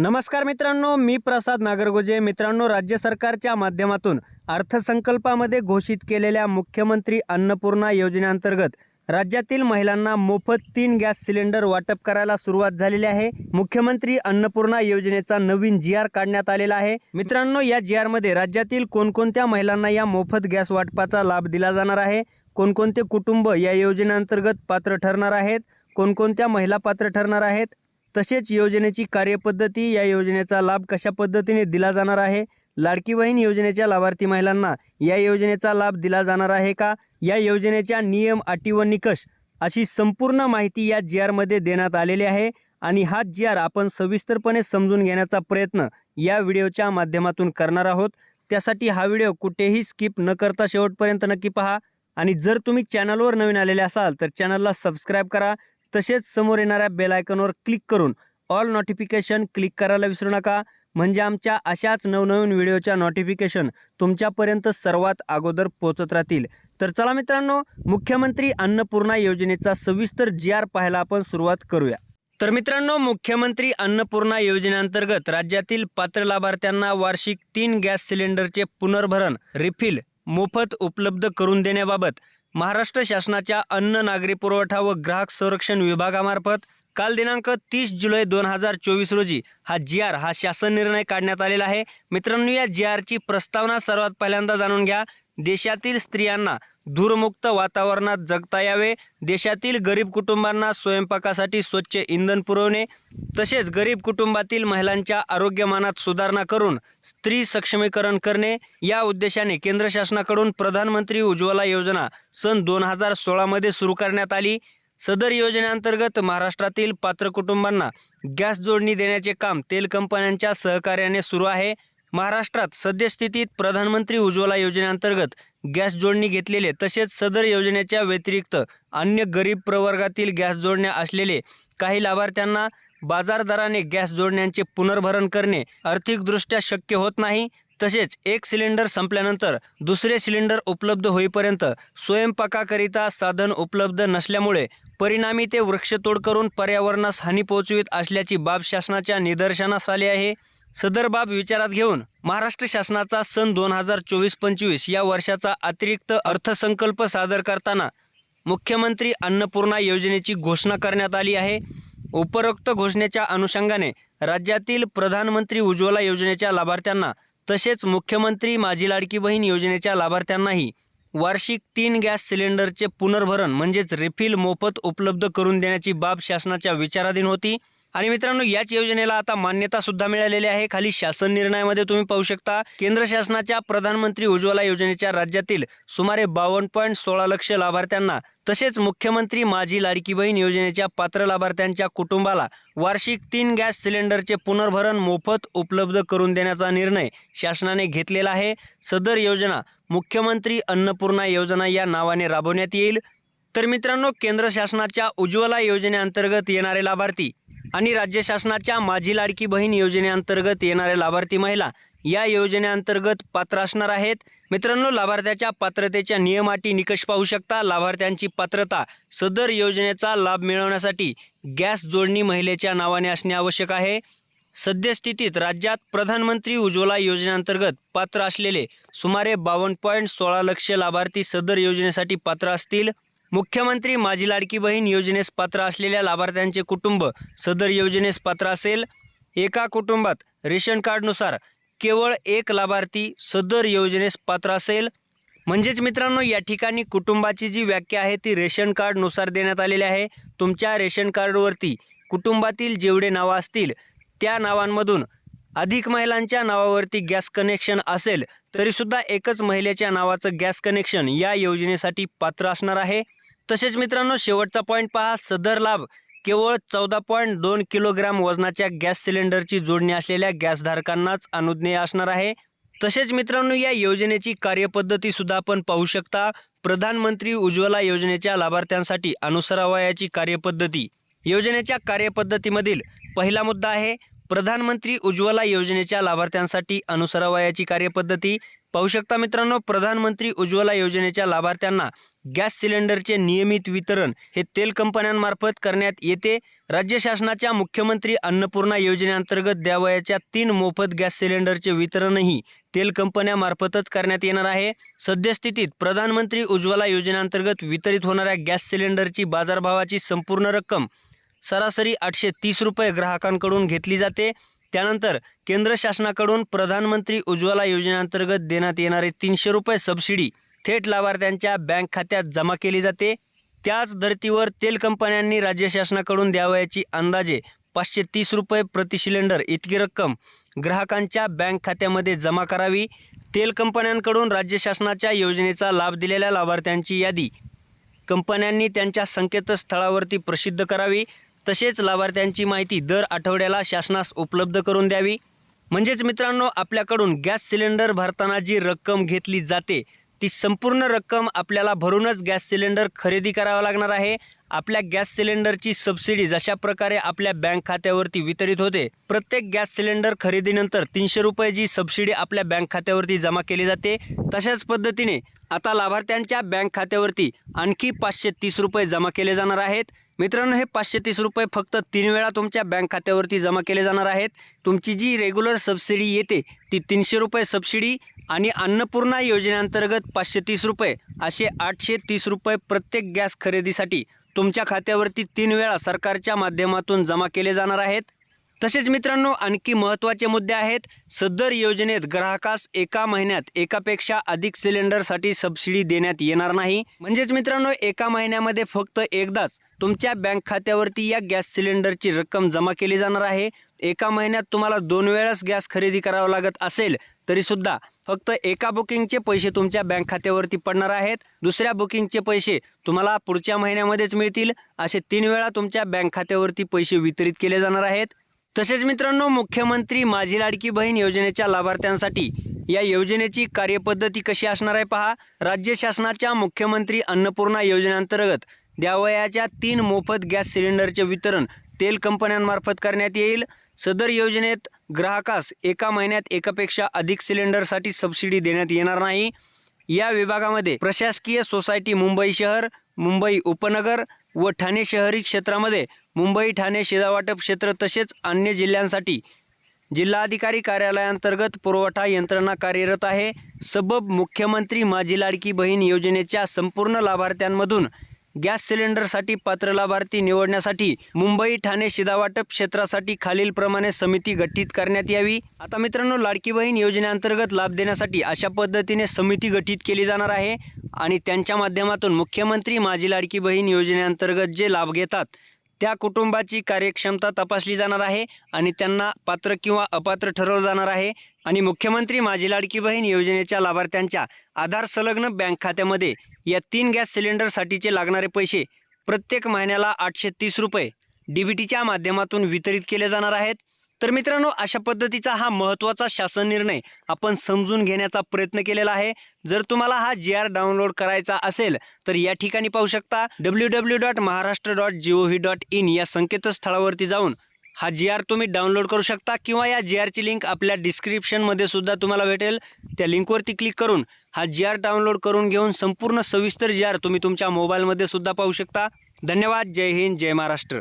नमस्कार मित्रांनो मी प्रसाद नागरगोजे. मित्रांनो राज्य सरकारच्या माध्यमातून अर्थसंकल्पामध्ये घोषित केलेल्या मुख्यमंत्री अन्नपूर्णा योजनेअंतर्गत राज्यातील महिलांना मोफत तीन गॅस सिलेंडर वाटप करायला सुरुवात झालेली आहे. मुख्यमंत्री अन्नपूर्णा योजनेचा नवीन जी आर काढण्यात आलेला आहे. मित्रांनो या जी आरमध्ये राज्यातील कोणकोणत्या महिलांना या मोफत गॅस वाटपाचा लाभ दिला जाणार आहे? कोणकोणते कुटुंब या योजनेअंतर्गत पात्र ठरणार आहेत? कोणकोणत्या महिला पात्र ठरणार आहेत? तसेच योजनेची कार्यपद्धती या योजनेचा लाभ कशा पद्धतीने दिला जाणार आहे? लाडकी बहीण योजनेच्या लाभार्थी महिलांना या योजनेचा लाभ दिला जाणार आहे का? या योजनेच्या नियम अटी व निकष अशी संपूर्ण माहिती या जी आरमध्ये देण्यात आलेली आहे आणि हा जी आर आपण सविस्तरपणे समजून घेण्याचा प्रयत्न या व्हिडिओच्या माध्यमातून करणार आहोत. त्यासाठी हा व्हिडिओ कुठेही स्किप न करता शेवटपर्यंत नक्की पहा आणि जर तुम्ही चॅनलवर नवीन आलेले असाल तर चॅनलला सबस्क्राईब करा. तसेच समोर येणाऱ्या बेल आयकॉनवर क्लिक करून ऑल नोटिफिकेशन क्लिक करायला विसरू नका. म्हणजे आमच्या अशाच नवनवीन व्हिडिओच्या नोटिफिकेशन तुमच्यापर्यंत सर्वात अगोदर पोहोचत राहतील. तर चला मित्रांनो मुख्यमंत्री अन्नपूर्णा योजनेचा सविस्तर जी आर पाहायला आपण सुरुवात करूया. तर मित्रांनो मुख्यमंत्री अन्नपूर्णा योजनेअंतर्गत राज्यातील पात्र लाभार्थ्यांना वार्षिक तीन गॅस सिलेंडरचे पुनर्भरण रिफिल मोफत उपलब्ध करून देण्याबाबत महाराष्ट्र शासनाच्या अन्न नागरी पुरवठा व ग्राहक संरक्षण विभागामार्फत काल दिनांक तीस जुलै दोन हजार चोवीस रोजी हा जी आर हा शासन निर्णय काढण्यात आलेला आहे. मित्रांनो या जी आरची प्रस्तावना सर्वात पहिल्यांदा जाणून घ्या. देशातील स्त्रियांना धूरमुक्त वातावरणात जगता यावे. देशातील गरीब कुटुंबांना स्वयंपाकासाठी स्वच्छ इंधन पुरवणे. तसेच गरीब कुटुंबातील महिलांच्या आरोग्यमानात सुधारणा करून स्त्री सक्षमीकरण करणे. या उद्देशाने केंद्र शासनाकडून प्रधानमंत्री उज्ज्वला योजना सन दोन हजार सोळामध्ये सुरू करण्यात आली. सदर योजनेअंतर्गत महाराष्ट्रातील पात्र कुटुंबांना गॅस जोडणी देण्याचे काम तेल कंपन्यांच्या सहकार्याने सुरू आहे. महाराष्ट्रात सद्यस्थितीत प्रधानमंत्री उज्ज्वला योजनेअंतर्गत गॅस जोडणी घेतलेले तसेच सदर योजनेच्या व्यतिरिक्त अन्य गरीब प्रवर्गातील गॅस जोडण्या असलेले काही लाभार्थ्यांना बाजार दराने गॅस जोडण्यांचे पुनर्भरण करणे आर्थिकदृष्ट्या शक्य होत नाही. तसेच एक सिलेंडर संपल्यानंतर दुसरे सिलेंडर उपलब्ध होईपर्यंत स्वयंपाकाकरिता साधन उपलब्ध नसल्यामुळे परिणामी ते वृक्षतोड करून पर्यावरणास हानी पोहोचवित असल्याची बाब शासनाच्या निदर्शनास आली आहे. सदर बाब विचारात घेऊन महाराष्ट्र शासनाचा सन दोन हजार चोवीस पंचवीस या वर्षाचा अतिरिक्त अर्थसंकल्प सादर करताना मुख्यमंत्री अन्नपूर्णा योजनेची घोषणा करण्यात आली आहे. उपरोक्त घोषणेच्या अनुषंगाने राज्यातील प्रधानमंत्री उज्ज्वला योजनेच्या लाभार्थ्यांना तसेच मुख्यमंत्री माझी लाडकी बहीण योजनेच्या लाभार्थ्यांनाही वार्षिक तीन गॅस सिलेंडरचे पुनर्भरण म्हणजेच रिफिल मोफत उपलब्ध करून देण्याची बाब शासनाच्या विचाराधीन होती. आणि मित्रांनो याच योजनेला आता मान्यता सुद्धा मिळालेली आहे. खाली शासन निर्णयामध्ये तुम्ही पाहू शकता केंद्र शासनाच्या प्रधानमंत्री उज्ज्वला योजनेच्या राज्यातील सुमारे बावन्न पॉईंट सोळा लक्ष लाभार्थ्यांना तसेच मुख्यमंत्री माझी लाडकी बहीण योजनेच्या पात्र लाभार्थ्यांच्या कुटुंबाला वार्षिक तीन गॅस सिलेंडरचे पुनर्भरण मोफत उपलब्ध करून देण्याचा निर्णय शासनाने घेतलेला आहे. सदर योजना मुख्यमंत्री अन्नपूर्णा योजना या नावाने राबवण्यात येईल. तर मित्रांनो केंद्र शासनाच्या उज्ज्वला योजनेअंतर्गत येणारे लाभार्थी आणि राज्य शासनाच्या माझी लाडकी बहीण योजनेअंतर्गत येणाऱ्या लाभार्थी महिला या योजनेअंतर्गत पात्र असणार आहेत. मित्रांनो लाभार्थ्याच्या पात्रतेच्या नियमाटी निकष पाहू शकता. लाभार्थ्यांची पात्रता सदर योजनेचा लाभ मिळवण्यासाठी गॅस जोडणी महिलेच्या नावाने असणे आवश्यक आहे. सद्यस्थितीत राज्यात प्रधानमंत्री उज्ज्वला योजनेअंतर्गत पात्र असलेले सुमारे बावन्न पॉईंट सोळा लक्ष लाभार्थी सदर योजनेसाठी पात्र असतील. मुख्यमंत्री माझी लाडकी बहीण योजनेस पात्र असलेल्या लाभार्थ्यांचे कुटुंब सदर योजनेस पात्र असेल. एका कुटुंबात रेशन कार्डनुसार केवळ एक लाभार्थी सदर योजनेस पात्र असेल. म्हणजेच मित्रांनो या ठिकाणी कुटुंबाची जी व्याख्या आहे ती रेशन कार्डनुसार देण्यात आलेली आहे. तुमच्या रेशन कार्डवरती कुटुंबातील जेवढे नावं असतील त्या नावांमधून अधिक महिलांच्या नावावरती गॅस कनेक्शन असेल तरीसुद्धा एकच महिलेच्या नावाचं गॅस कनेक्शन या योजनेसाठी पात्र असणार आहे. तसेच मित्रांनो शेवटचा पॉईंट पहा. सदर लाभ केवळ चौदा पॉईंट दोन किलोग्राम वजनाच्या गॅस सिलेंडरची जोडणी असलेल्या गॅसधारकांनाच अनुज्ञेय असणार आहे. तसेच मित्रांनो या योजनेची कार्यपद्धती सुद्धा आपण पाहू शकता. प्रधानमंत्री उज्ज्वला योजनेच्या लाभार्थ्यांसाठी अनुसरावयाची कार्यपद्धती. योजनेच्या कार्यपद्धतीमधील पहिला मुद्दा आहे प्रधानमंत्री उज्ज्वला योजनेच्या लाभार्थ्यांसाठी अनुसरावयाची कार्यपद्धती. पाहू शकता मित्रांनो प्रधानमंत्री उज्ज्वला योजनेच्या लाभार्थ्यांना गॅस सिलेंडरचे नियमित वितरण हे तेल कंपन्यांमार्फत करण्यात येते. राज्य शासनाच्या मुख्यमंत्री अन्नपूर्णा योजनेअंतर्गत द्यावयाच्या तीन मोफत गॅस सिलेंडरचे वितरणही तेल कंपन्यामार्फतच करण्यात येणार आहे. सद्यस्थितीत प्रधानमंत्री उज्ज्वला योजनेअंतर्गत वितरित होणाऱ्या गॅस सिलेंडरची बाजारभावाची संपूर्ण रक्कम सरासरी आठशे तीस रुपये ग्राहकांकडून घेतली जाते. त्यानंतर केंद्र शासनाकडून प्रधानमंत्री उज्ज्वला योजनेअंतर्गत देण्यात येणारे तीनशे रुपये सबसिडी थेट लाभार्थ्यांच्या बँक खात्यात जमा केली जाते. त्याच धर्तीवर तेल कंपन्यांनी राज्य शासनाकडून द्यावयाची अंदाजे पाचशे तीस रुपये प्रति सिलेंडर इतकी रक्कम ग्राहकांच्या बँक खात्यामध्ये जमा करावी. तेल कंपन्यांकडून राज्य शासनाच्या योजनेचा लाभ दिलेल्या लाभार्थ्यांची यादी. कंपन्यांनी त्यांच्या संकेतस्थळावरती प्रसिद्ध करावी. तसेच लाभार्थ्यांची माहिती दर आठवड्याला शासनास उपलब्ध करून द्यावी. म्हणजेच मित्रांनो आपल्याकडून गॅस सिलेंडर भरताना जी रक्कम घेतली जाते ती संपूर्ण रक्कम आपल्याला भरूनच गॅस सिलेंडर खरेदी करावा लागणार आहे. आपल्या गॅस सिलेंडरची सबसिडी जशा प्रकारे आपल्या बँक खात्यावरती वितरित होते प्रत्येक गॅस सिलेंडर खरेदीनंतर तीनशे रुपये जी सबसिडी आपल्या बँक खात्यावरती जमा केली जाते तशाच पद्धतीने आता लाभार्थ्यांच्या बँक खात्यावरती आणखी पाचशे तीस रुपये जमा केले जाणार आहेत. मित्रांनो हे पाचशे तीस रुपये फक्त तीन वेळा तुमच्या बँक खात्यावरती जमा केले जाणार आहेत. तुमची जी रेग्युलर सबसिडी येते ती तीनशे रुपये सबसिडी आणि अन्नपूर्णा योजनेअंतर्गत पाचशे तीस रुपये असे आठशे तीस रुपये प्रत्येक गॅस खरेदीसाठी तुमच्या खात्यावरती तीन वेळा सरकारच्या माध्यमातून जमा केले जाणार आहेत. तसेच मित्रांनो आणखी महत्त्वाचे मुद्दे आहेत. सदर योजनेत ग्राहकास एका महिन्यात एकापेक्षा अधिक सिलेंडरसाठी सबसिडी देण्यात येणार नाही. म्हणजेच मित्रांनो एका महिन्यामध्ये फक्त एकदाच तुमच्या बँक खात्यावरती या गॅस सिलेंडरची रक्कम जमा केली जाणार आहे. एका महिन्यात तुम्हाला दोन वेळाच गॅस खरेदी करावा लागत असेल तरीसुद्धा फक्त एका बुकिंगचे पैसे तुमच्या बँक खात्यावरती पडणार आहेत. दुसऱ्या बुकिंगचे पैसे तुम्हाला पुढच्या महिन्यामध्येच मिळतील. असे तीन वेळा तुमच्या बँक खात्यावरती पैसे वितरित केले जाणार आहेत. तसेच मित्रांनो मुख्यमंत्री माझी लाडकी बहीण योजनेच्या लाभार्थ्यांसाठी या योजनेची कार्यपद्धती कशी असणार आहे पहा. राज्य शासनाच्या मुख्यमंत्री अन्नपूर्णा योजनेअंतर्गत द्यावयाच्या तीन मोफत गॅस सिलेंडरचे वितरण तेल कंपन्यांमार्फत करण्यात येईल. सदर योजनेत ग्राहकास एका महिन्यात एकापेक्षा अधिक सिलेंडरसाठी सबसिडी देण्यात येणार नाही. या विभागामध्ये प्रशासकीय सोसायटी मुंबई शहर मुंबई उपनगर व ठाणे शहरी क्षेत्रामध्ये मुंबई ठाणे शिधावाटप क्षेत्र तसेच अन्य जिल्ह्यांसाठी जिल्हाधिकारी कार्यालयांतर्गत पुरवठा यंत्रणा कार्यरत आहे. सबब मुख्यमंत्री माझी लाडकी बहीण योजनेच्या संपूर्ण लाभार्थ्यांमधून गॅस सिलेंडरसाठी पात्र लाभार्थी निवडण्यासाठी मुंबई ठाणे शिधावाटप क्षेत्रासाठी खालीलप्रमाणे समिती गठीत करण्यात यावी. आता मित्रांनो लाडकी बहीण योजनेअंतर्गत लाभ देण्यासाठी अशा पद्धतीने समिती गठीत केली जाणार आहे आणि त्यांच्या माध्यमातून मुख्यमंत्री माझी लाडकी बहीण योजनेअंतर्गत जे लाभ घेतात त्या कुटुंबाची कार्यक्षमता तपासली जाणार आहे आणि त्यांना पात्र किंवा अपात्र ठरवलं जाणार आहे. आणि मुख्यमंत्री माझी लाडकी बहीण योजनेच्या लाभार्थ्यांच्या आधार संलग्न बँक खात्यामध्ये या तीन गॅस सिलेंडरसाठीचे लागणारे पैसे प्रत्येक महिन्याला आठशे तीस रुपये डी बी टीच्या माध्यमातून वितरित केले जाणार आहेत. तर मित्रांनो अशा पद्धतीचा हा महत्त्वाचा शासन निर्णय आपण समजून घेण्याचा प्रयत्न केलेला आहे. जर तुम्हाला हा जी आर डाउनलोड करायचा असेल तर या ठिकाणी पाहू शकता W W dot Maharashtra dot G O V dot in या संकेतस्थळावरती जाऊन हा जी आर तुम्ही डाउनलोड करू शकता किंवा या जी आरची लिंक आपल्या डिस्क्रिप्शनमध्ये सुद्धा तुम्हाला भेटेल. त्या लिंकवरती क्लिक करून हा जी आर डाउनलोड करून घेऊन संपूर्ण सविस्तर जी आर तुम्ही तुमच्या मोबाईलमध्ये सुद्धा पाहू शकता. धन्यवाद. जय हिंद. जय महाराष्ट्र.